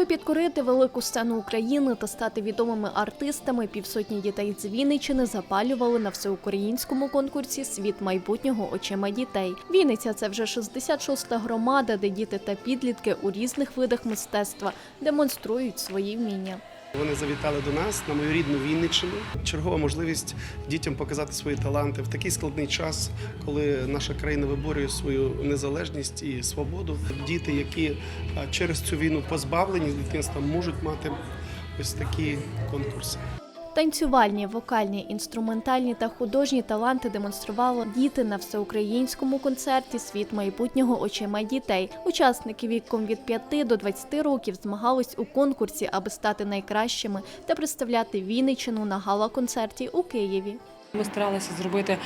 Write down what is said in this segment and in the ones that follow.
Аби підкорити велику сцену України та стати відомими артистами, півсотні дітей з Вінниччини запалювали на всеукраїнському конкурсі Світ майбутнього очима дітей. Вінниця це вже 66-та громада, де діти та підлітки у різних видах мистецтва демонструють свої вміння. Вони завітали до нас на мою рідну Вінниччину. Чергова можливість дітям показати свої таланти в такий складний час, коли наша країна виборює свою незалежність і свободу. Діти, які через цю війну позбавлені з дитинства, можуть мати ось такі конкурси. Танцювальні, вокальні, інструментальні та художні таланти демонстрували діти на всеукраїнському концерті Світ майбутнього очима дітей. Учасники віком від 5 до 20 років змагались у конкурсі, аби стати найкращими та представляти Вінниччину на гала-концерті у Києві. Ми старалися зробити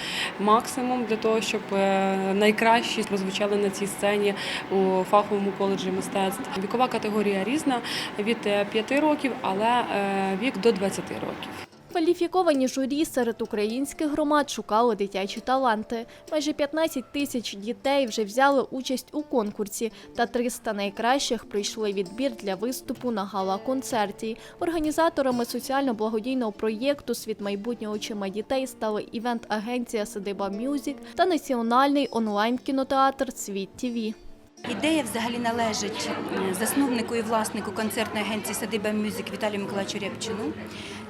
максимум для того, щоб е, найкращі прозвучали на цій сцені у фаховому коледжі мистецтв. Вікова категорія різна від 5 років, але е, вік до 20 років. Кваліфіковані журі серед українських громад шукали дитячі таланти. Майже 15 тисяч дітей вже взяли участь у конкурсі, та 300 найкращих пройшли відбір для виступу на гала-концерті. Організаторами соціально-благодійного проєкту Світ майбутнього очима дітей стали івент-агенція Садиба Мюзік та національний онлайн-кінотеатр Світ ТІВІ. Ідея взагалі належить е, засновнику і власнику концертної агенції Садиба Мюзик Віталію Миколаївичу Рябчину.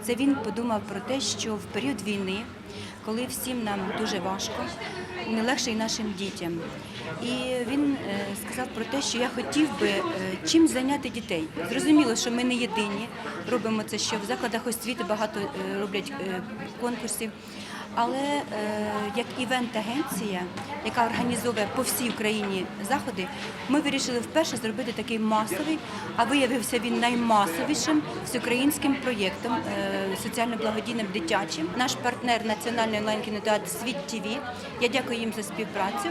Це він подумав про те, що в період війни, коли всім нам дуже важко, не легше і нашим дітям. І він е, сказав про те, що я хотів би е, чим зайняти дітей. Зрозуміло, що ми не єдині, робимо це, що в закладах освіти багато роблять конкурсів. Але е, як івент-агенція, яка організовує по всій Україні заходи, ми вирішили вперше зробити такий масовий, а виявився він наймасовішим всеукраїнським проєктом е, соціально-благодійним дитячим. Наш партнер Національний онлайн-кінотеатр Світ ТВ. Я дякую їм за співпрацю,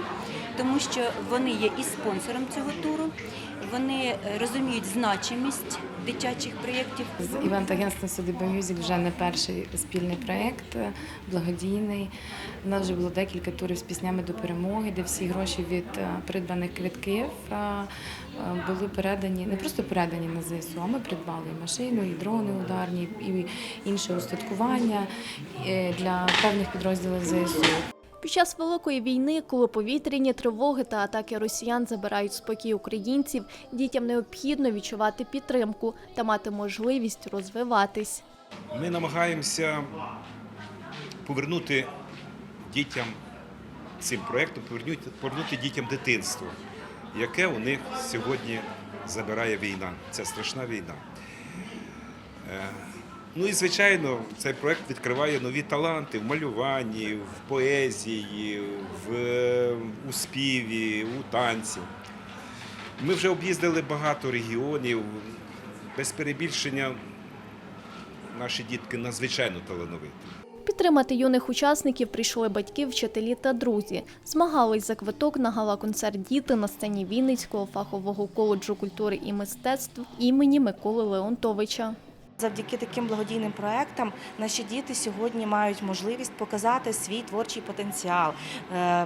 тому що вони є і спонсором цього туру. Вони е, розуміють значимість дитячих проєктів. З івент-агентством Садиба Мюзик вже не перший спільний проєкт, благодійний. У нас вже було декілька турів з піснями до перемоги, де всі гроші від е, придбаних квитків е, е, були передані, не просто передані на ЗСУ, а ми придбали і машину, і дрони ударні, і інше устаткування для певних підрозділів ЗСУ. Під час великої війни, коли повітряні тривоги та атаки росіян забирають спокій українців, дітям необхідно відчувати підтримку та мати можливість розвиватись. Ми намагаємося повернути дітям цим проєктом, повернути, повернути дітям дитинство, яке у них сьогодні забирає війна. Це страшна війна. Ну і звичайно, цей проєкт відкриває нові таланти в малюванні, в поезії, в, е, у співі, у танці. Ми вже об'їздили багато регіонів. Без перебільшення наші дітки надзвичайно талановиті. Підтримати юних учасників прийшли батьки, вчителі та друзі. Змагались за квиток на гала-концерт діти на сцені Вінницького фахового коледжу культури і мистецтв імені Миколи Леонтовича. Завдяки таким благодійним проектам наші діти сьогодні мають можливість показати свій творчий потенціал, е,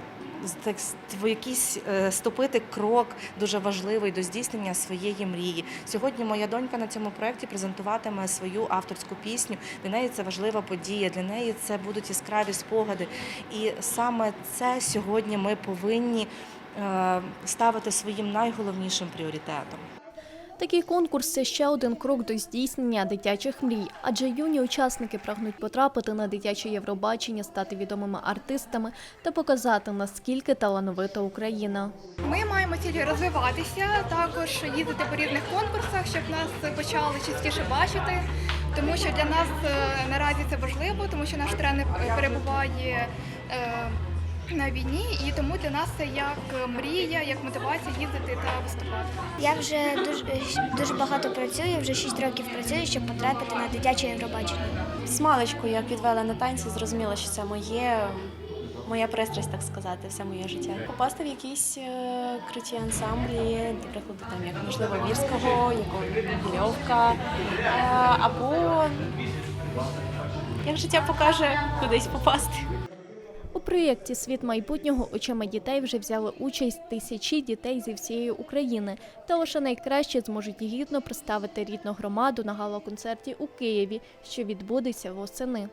так, якийсь е, ступити крок дуже важливий до здійснення своєї мрії. Сьогодні моя донька на цьому проекті презентуватиме свою авторську пісню. Для неї це важлива подія, для неї це будуть яскраві спогади. І саме це сьогодні ми повинні е, ставити своїм найголовнішим пріоритетом. Такий конкурс це ще один крок до здійснення дитячих мрій, адже юні учасники прагнуть потрапити на дитяче Євробачення, стати відомими артистами та показати наскільки талановита Україна. Ми маємо цілі розвиватися, також їздити по різних конкурсах, щоб нас почали частіше бачити. Тому що для нас е, наразі це важливо, тому що наш тренер е, перебуває е, на війні, і тому для нас це як мрія, як мотивація їздити та виступати. Я вже дуже, дуже багато працюю, вже 6 років працюю, щоб потрапити на дитяче Євробачення. З маличку я підвела на танці, зрозуміла, що це моє, моя пристрасть, так сказати, все моє життя. Попасти в якісь е, круті ансамблі, до прикладу, там як можливо Вірського, якого е, або як життя покаже кудись попасти. У проєкті Світ майбутнього очима дітей вже взяли участь тисячі дітей зі всієї України. Та лише найкраще зможуть гідно представити рідну громаду на гала-концерті у Києві, що відбудеться восени.